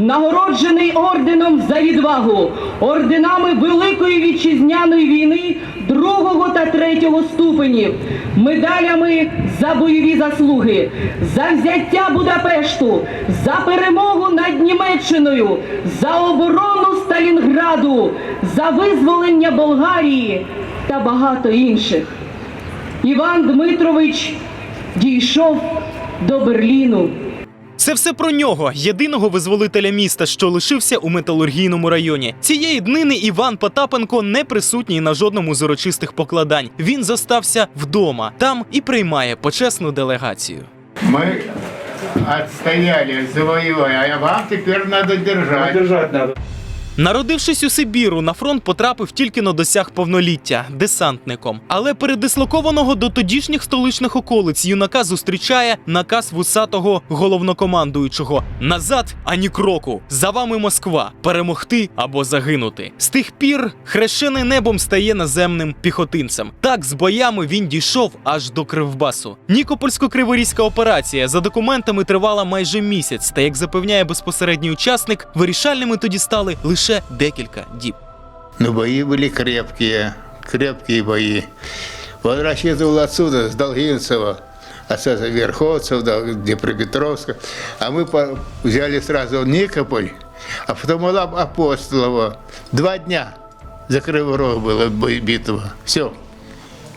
нагороджений орденом за відвагу, орденами Великої вітчизняної війни другого та третього ступенів, медалями за бойові заслуги, за взяття Будапешту, за перемогу над Німеччиною, за оборону Сталінграду, за визволення Болгарії та багато інших. Іван Дмитрович дійшов до Берліну. Це все про нього, єдиного визволителя міста, що лишився у металургійному районі. Цієї днини Іван Потапенко не присутній на жодному з урочистих покладань. Він зостався вдома, там і приймає почесну делегацію. Ми відстояли, завоювали, а вам тепер треба держати. Держати надо. Народившись у Сибіру, на фронт потрапив тільки на досяг повноліття десантником. Але передислокованого до тодішніх столичних околиць юнака зустрічає наказ вусатого головнокомандуючого: назад ані кроку. За вами Москва. Перемогти або загинути. З тих пір хрещений небом стає наземним піхотинцем. Так з боями він дійшов аж до Кривбасу. Нікопольсько-криворізька операція за документами тривала майже місяць. Та як запевняє безпосередній учасник, вирішальними тоді стали лише лише декілька діб. Ну, бої були крепкі, крепкі бої. Він розчитував отсюда, з Долгинцева, а це з Верховцев, Днепропетровска. А ми взяли сразу Никополь, а потім Лап Апостолова. Два дня за Кривий Рог була битва. Все.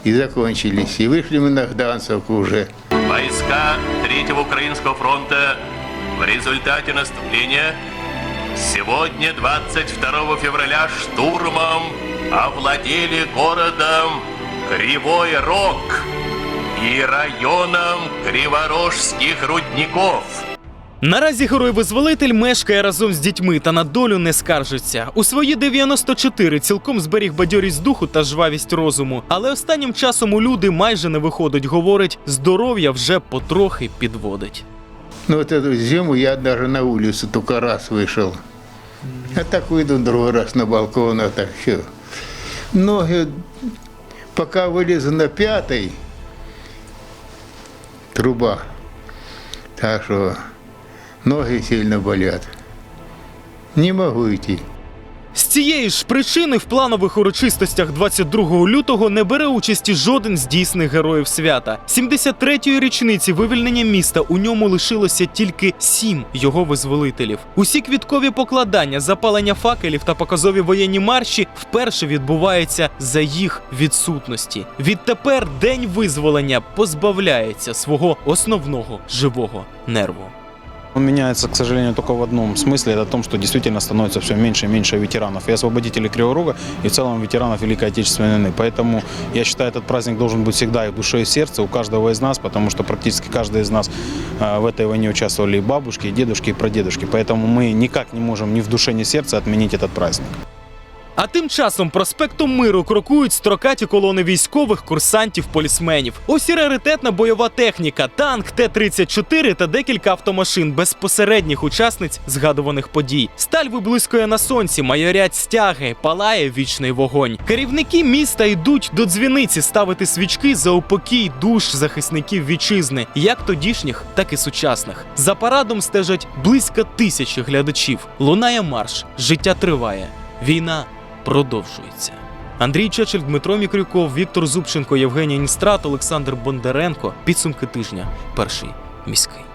И закончились. И вышли мы на Гданцевку уже. Войска Третьего Украинского фронта в результате наступления сегодня, 22 февраля, штурмом овладели городом Кривой Рог и районом Криворожских рудников. Наразі герой-визволитель мешкає разом з дітьми та на долю не скаржиться. У свої 94 цілком зберіг бадьорість духу та жвавість розуму. Але останнім часом у люди майже не виходить. Говорить, здоров'я вже потрохи підводить. Ну вот эту зиму я даже на улицу только раз вышел. А так выйду другой раз на балкон, а так все. Ноги, пока вылезу на п'ятий, труба. Так что ноги сильно болят. Не могу идти. З цієї ж причини в планових урочистостях 22 лютого не бере участі жоден з дійсних героїв свята. 73-ї річниці вивільнення міста у ньому лишилося тільки сім його визволителів. Усі квіткові покладання, запалення факелів та показові воєнні марші вперше відбуваються за їх відсутності. Відтепер день визволення позбавляється свого основного живого нерву. Он меняется, к сожалению, только в одном смысле. Это о том, что действительно становится все меньше и меньше ветеранов. И освободителей Кривого Рога, и в целом ветеранов Великой Отечественной войны. Поэтому я считаю, этот праздник должен быть всегда и в душе, и в сердце у каждого из нас, потому что практически каждый из нас э, в этой войне участвовали и бабушки, и дедушки, и прадедушки. Поэтому мы никак не можем ни в душе, ни в сердце отменить этот праздник. А тим часом проспектом Миру крокують строкаті колони військових курсантів-полісменів. Ось раритетна бойова техніка, танк Т-34 та декілька автомашин безпосередніх учасниць згадуваних подій. Сталь виблискує на сонці, майорять стяги, палає вічний вогонь. Керівники міста йдуть до дзвіниці ставити свічки за упокій душ захисників вітчизни, як тодішніх, так і сучасних. За парадом стежать близько тисячі глядачів. Лунає марш, життя триває. Війна продовжується. Андрій Чечель, Дмитро Мікрюков, Віктор Зубченко, Євгеній Ністрат, Олександр Бондаренко. Підсумки тижня. Перший міський.